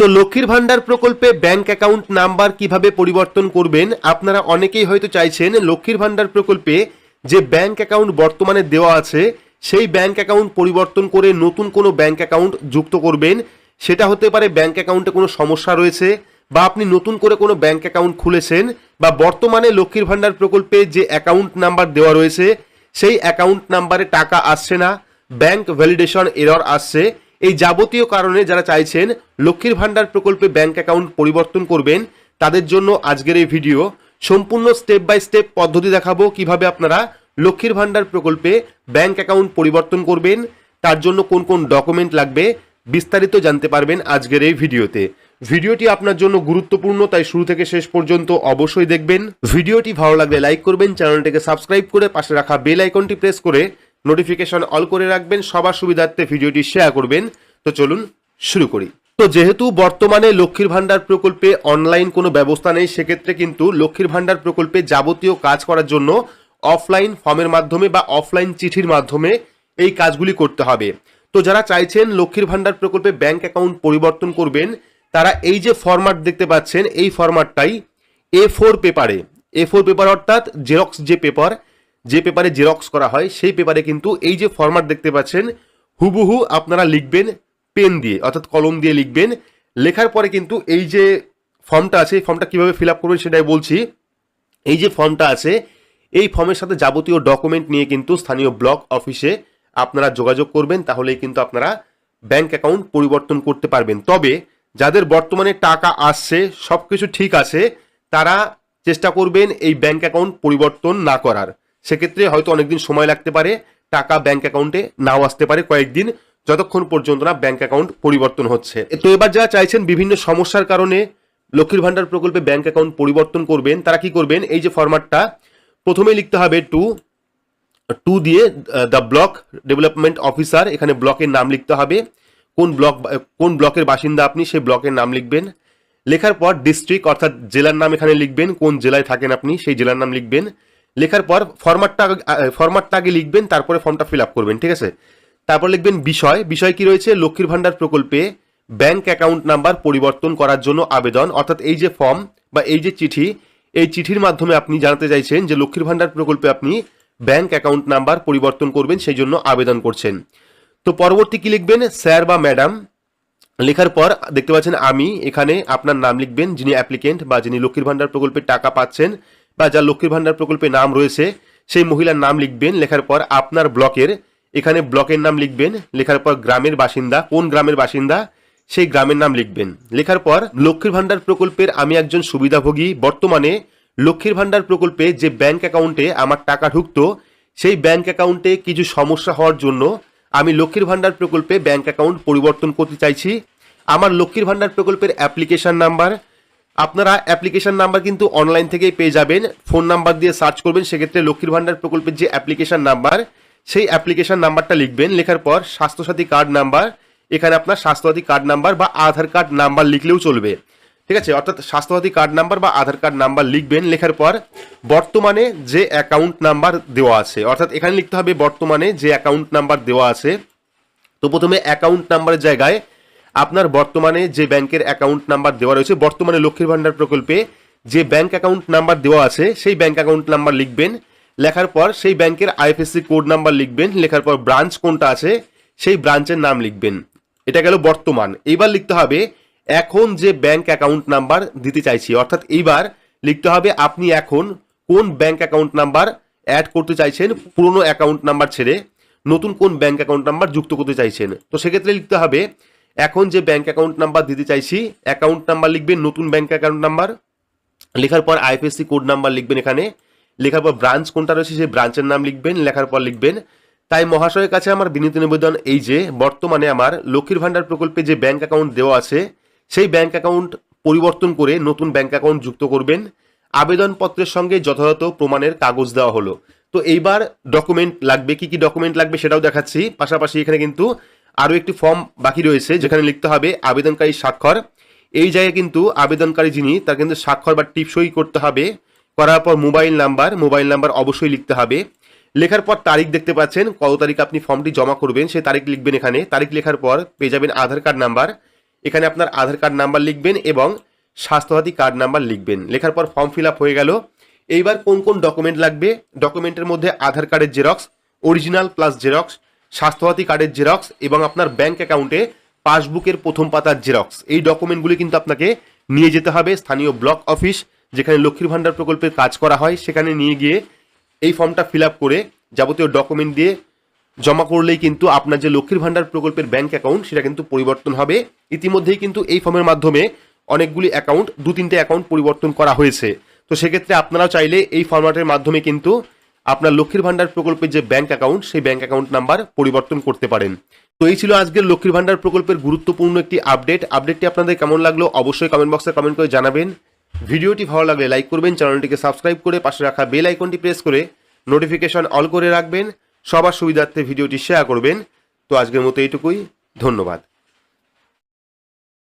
তো লক্ষ্মীর ভান্ডার প্রকল্পে ব্যাংক অ্যাকাউন্ট নাম্বার কীভাবে পরিবর্তন করবেন? আপনারা অনেকেই হয়তো চাইছেন লক্ষ্মীর ভান্ডার প্রকল্পে যে ব্যাংক অ্যাকাউন্ট বর্তমানে দেওয়া আছে, সেই ব্যাংক অ্যাকাউন্ট পরিবর্তন করে নতুন কোনো ব্যাংক অ্যাকাউন্ট যুক্ত করবেন। সেটা হতে পারে ব্যাংক অ্যাকাউন্টে কোনো সমস্যা রয়েছে বা আপনি নতুন করে কোনো ব্যাংক অ্যাকাউন্ট খুলেছেন বা বর্তমানে লক্ষ্মীর ভান্ডার প্রকল্পে যে অ্যাকাউন্ট নাম্বার দেওয়া রয়েছে, সেই অ্যাকাউন্ট নাম্বারে টাকা আসছে না, ব্যাংক ভ্যালিডেশন এরর আসছে। এই যাবতীয় কারণে যারা চাইছেন লক্ষ্মীর ভান্ডার প্রকল্পে ব্যাংক অ্যাকাউন্ট পরিবর্তন করবেন, তাদের জন্য আজকের এই ভিডিও। সম্পূর্ণ স্টেপ বাই স্টেপ পদ্ধতি দেখাবো কীভাবে আপনারা লক্ষ্মীর ভান্ডার প্রকল্পে ব্যাংক অ্যাকাউন্ট পরিবর্তন করবেন, তার জন্য কোন কোন ডকুমেন্ট লাগবে, বিস্তারিত জানতে পারবেন আজকের এই ভিডিওতে। ভিডিওটি আপনার জন্য গুরুত্বপূর্ণ, তাই শুরু থেকে শেষ পর্যন্ত অবশ্যই দেখবেন। ভিডিওটি ভালো লাগলে লাইক করবেন, চ্যানেলটিকে সাবস্ক্রাইব করে পাশে রাখা বেল আইকনটি প্রেস করে নোটিফিকেশন অল করে রাখবেন, সবার সুবিধার্থে ভিডিওটি শেয়ার করবেন। তো চলুন শুরু করি। তো যেহেতু বর্তমানে লক্ষ্মীর ভাণ্ডার প্রকল্পে অনলাইন কোনো ব্যবস্থা নেই, সেক্ষেত্রে কিন্তু লক্ষ্মীর ভাণ্ডার প্রকল্পে যাবতীয় কাজ করার জন্য অফলাইন ফর্মের মাধ্যমে বা অফলাইন চিঠির মাধ্যমে এই কাজগুলি করতে হবে। তো যারা চাইছেন লক্ষ্মীর ভান্ডার প্রকল্পে ব্যাংক অ্যাকাউন্ট পরিবর্তন করবেন, তারা এই যে ফরম্যাট দেখতে পাচ্ছেন, এই ফরম্যাটটাই এ ফোর পেপারে এ ফোর পেপার অর্থাৎ জেরক্স যে পেপার যে পেপারে জেরক্স করা হয়, সেই পেপারে কিন্তু এই যে ফরম্যাট দেখতে পাচ্ছেন, হুবহু আপনারা লিখবেন পেন দিয়ে, অর্থাৎ কলম দিয়ে লিখবেন। লেখার পরে কিন্তু এই যে ফর্মটা আছে, এই ফর্মটা কীভাবে ফিল আপ করবেন সেটাই বলছি। এই যে ফর্মটা আছে, এই ফর্মের সাথে যাবতীয় ডকুমেন্ট নিয়ে কিন্তু স্থানীয় ব্লক অফিসে আপনারা যোগাযোগ করবেন, তাহলেই কিন্তু আপনারা ব্যাংক অ্যাকাউন্ট পরিবর্তন করতে পারবেন। তবে যাদের বর্তমানে টাকা আসছে সব কিছু ঠিক আছে, তারা চেষ্টা করবেন এই ব্যাংক অ্যাকাউন্ট পরিবর্তন না করার। সেক্ষেত্রে হয়তো অনেকদিন সময় লাগতে পারে, টাকা ব্যাংক অ্যাকাউন্টে নাও আসতে পারে কয়েকদিন, যতক্ষণ পর্যন্ত না ব্যাংক অ্যাকাউন্ট পরিবর্তন হচ্ছে। তো এবার যারা চাইছেন বিভিন্ন সমস্যার কারণে লক্ষ্মীর ভান্ডার প্রকল্পে ব্যাংক অ্যাকাউন্ট পরিবর্তন করবেন, তারা কি করবেন? এই যে ফরম্যাটটা প্রথমে লিখতে হবে টু টু দিয়ে দ্য ব্লক ডেভেলপমেন্ট অফিসার এখানে ব্লকের নাম লিখতে হবে। কোন ব্লক কোন ব্লকের বাসিন্দা আপনি, সেই ব্লকের নাম লিখবেন। লেখার পর ডিস্ট্রিক্ট অর্থাৎ জেলার নাম এখানে লিখবেন, কোন জেলায় থাকেন আপনি, সেই জেলার নাম লিখবেন। লেখার পর ফরম্যাটটা ফরম্যাটটা আগে লিখবেন, তারপরে ফর্মটা ফিল আপ করবেন, ঠিক আছে? তারপর লিখবেন বিষয়। বিষয় কি রয়েছে? লক্ষ্মীর ভান্ডার প্রকল্পে ব্যাংক অ্যাকাউন্ট নাম্বার পরিবর্তন করার জন্য আবেদন। অর্থাৎ এই যে ফর্ম বা এই যে চিঠি, এই চিঠির মাধ্যমে আপনি জানাতে চাইছেন যে লক্ষ্মীর ভান্ডার প্রকল্পে আপনি ব্যাংক অ্যাকাউন্ট নাম্বার পরিবর্তন করবেন, সেই জন্য আবেদন করছেন। তো পরবর্তী কি লিখবেন? স্যার বা ম্যাডাম। লেখার পর দেখতে পাচ্ছেন আমি এখানে আপনার নাম লিখবেন, যিনি অ্যাপ্লিকেন্ট বা যিনি লক্ষ্মীর ভান্ডার প্রকল্পে টাকা পাচ্ছেন। বা যার লক্ষ্মীর ভান্ডার প্রকল্পে নাম রয়েছে। সেই মহিলার নাম লিখবেন, লেখার পর আপনার ব্লকের, এখানে ব্লকের নাম লিখবেন, লেখার পর গ্রামের বাসিন্দা, কোন গ্রামের বাসিন্দা, সেই গ্রামের নাম লিখবেন। লেখার পর লক্ষ্মীর ভান্ডার প্রকল্পের আমি একজন সুবিধাভোগী, বর্তমানে লক্ষ্মীর ভান্ডার প্রকল্পে যে ব্যাংক অ্যাকাউন্টে আমার টাকা ঢুকতো, সেই ব্যাংক অ্যাকাউন্টে কিছু সমস্যা হওয়ার জন্য আমি লক্ষ্মীর ভান্ডার প্রকল্পে ব্যাংক অ্যাকাউন্ট পরিবর্তন করতে চাইছি। আমার লক্ষ্মীর ভান্ডার প্রকল্পের অ্যাপ্লিকেশন নাম্বার আপনারা অ্যাপ্লিকেশন নাম্বার কিন্তু অনলাইন থেকেই পেয়ে যাবেন। ফোন নাম্বার দিয়ে সার্চ করবেন, সেক্ষেত্রে লক্ষ্মীর ভান্ডার প্রকল্পের যে অ্যাপ্লিকেশন নাম্বার সেই অ্যাপ্লিকেশন নাম্বারটা লিখবেন। লেখার পর স্বাস্থ্যসাথী কার্ড নাম্বার এখানে আপনার স্বাস্থ্যসাথী কার্ড নাম্বার বা আধার কার্ড নাম্বার লিখলেও চলবে। ঠিক আছে? অর্থাৎ স্বাস্থ্যসাথী কার্ড নাম্বার বা আধার কার্ড নাম্বার লিখবেন। লেখার পর বর্তমানে যে অ্যাকাউন্ট নাম্বার দেওয়া আছে, অর্থাৎ এখানে লিখতে হবে বর্তমানে যে অ্যাকাউন্ট নাম্বার দেওয়া আছে। তো প্রথমে অ্যাকাউন্ট নাম্বারের জায়গায় আপনার বর্তমানে যে ব্যাংকের অ্যাকাউন্ট নাম্বার দেওয়া রয়েছে, বর্তমানে লক্ষ্মীর ভান্ডার প্রকল্পে যে ব্যাংক অ্যাকাউন্ট নাম্বার দেওয়া আছে, সেই ব্যাংক অ্যাকাউন্ট নাম্বার লিখবেন। লেখার পর সেই ব্যাংকের আইএফএসসি কোড নাম্বার লিখবেন। লেখার পর ব্রাঞ্চ কোনটা আছে, সেই ব্রাঞ্চের নাম লিখবেন। এটা গেল বর্তমান। এইবার লিখতে হবে, এখন যে ব্যাংক অ্যাকাউন্ট নাম্বার দিতে চাইছি, অর্থাৎ এইবার লিখতে হবে, আপনি এখন কোন ব্যাংক অ্যাকাউন্ট নাম্বার অ্যাড করতে চাইছেন, পুরনো অ্যাকাউন্ট নাম্বার ছেড়ে নতুন কোন ব্যাংক অ্যাকাউন্ট নাম্বার যুক্ত করতে চাইছেন। তো সেক্ষেত্রে লিখতে হবে এখন যে ব্যাংক অ্যাকাউন্ট নাম্বার দিতে চাইছি অ্যাকাউন্ট নাম্বার লিখবেন, নতুন ব্যাংক অ্যাকাউন্ট নাম্বার লেখার পর আইএফএসসি কোড নাম্বার লিখবেন এখানে। লেখার পর ব্রাঞ্চ কোনটা রয়েছে, সেই ব্রাঞ্চের নাম লিখবেন, লেখার পর লিখবেন। তাই মহাশয়ের কাছে আমার বিনীত নিবেদন এই যে, বর্তমানে আমার লক্ষ্মীর ভান্ডার প্রকল্পে যে ব্যাংক অ্যাকাউন্ট দেওয়া আছে, সেই ব্যাংক অ্যাকাউন্ট পরিবর্তন করে নতুন ব্যাংক অ্যাকাউন্ট যুক্ত করবেন। আবেদনপত্রের সঙ্গে যথাযথ প্রমাণের কাগজ দেওয়া হলো। তো এইবার ডকুমেন্ট লাগবে, কি কি ডকুমেন্ট লাগবে সেটাও দেখাচ্ছি। পাশাপাশি এখানে কিন্তু আরও একটি ফর্ম বাকি রয়েছে, যেখানে লিখতে হবে আবেদনকারী স্বাক্ষর। এই জায়গায় কিন্তু আবেদনকারী যিনি, তার কিন্তু স্বাক্ষর বা টিপসই করতে হবে। করার পর মোবাইল নাম্বার মোবাইল নাম্বার অবশ্যই লিখতে হবে। লেখার পর তারিখ দেখতে পাচ্ছেন, কত তারিখ আপনি ফর্মটি জমা করবেন, সেই তারিখ লিখবেন এখানে। তারিখ লেখার পর পেয়ে যাবেন আধার কার্ড নাম্বার। এখানে আপনার আধার কার্ড নাম্বার লিখবেন এবং স্বাস্থ্যসাথী কার্ড নাম্বার লিখবেন। লেখার পর ফর্ম ফিল হয়ে গেল। এইবার কোন কোন ডকুমেন্ট লাগবে? ডকুমেন্টের মধ্যে আধার কার্ডের xerox, original plus xerox Swasthya Sathi কার্ডের জেরক্স এবং আপনার ব্যাংক অ্যাকাউন্টে পাসবুকের প্রথম পাতার জেরক্স এই ডকুমেন্টগুলি কিন্তু আপনাকে নিয়ে যেতে হবে স্থানীয় ব্লক অফিস যেখানে লক্ষ্মীর ভাণ্ডার প্রকল্পের কাজ করা হয়, সেখানে নিয়ে গিয়ে এই ফর্মটা ফিল আপ করে যাবতীয় ডকুমেন্ট দিয়ে জমা করলেই কিন্তু আপনার যে লক্ষ্মীর ভাণ্ডার প্রকল্পের ব্যাংক অ্যাকাউন্ট সেটা কিন্তু পরিবর্তন হবে। ইতিমধ্যেই কিন্তু এই ফর্মের মাধ্যমে অনেকগুলি অ্যাকাউন্ট দু তিনটে অ্যাকাউন্ট পরিবর্তন করা হয়েছে। তো সেক্ষেত্রে আপনারাও চাইলে এই ফরম্যাটের মাধ্যমে কিন্তু আপনার লক্ষ্মীর ভাণ্ডার প্রকল্পের যে ব্যাংক অ্যাকাউন্ট সেই ব্যাংক অ্যাকাউন্ট নাম্বার পরিবর্তন করতে পারেন। তো এই ছিল আজকের লক্ষ্মীর ভাণ্ডার প্রকল্পের গুরুত্বপূর্ণ একটি আপডেট আপডেটটি আপনাদের কেমন লাগল অবশ্যই কমেন্ট বক্সে কমেন্ট করে জানাবেন। ভিডিওটি ভালো লাগলে লাইক করবেন, চ্যানেলটিকে সাবস্ক্রাইব করে পাশে রাখা বেল আইকনটি প্রেস করে নোটিফিকেশন অল করে রাখবেন। সবার সুবিধার্থে ভিডিওটি শেয়ার করবেন। তো আজকের মতো এইটুকুই। ধন্যবাদ।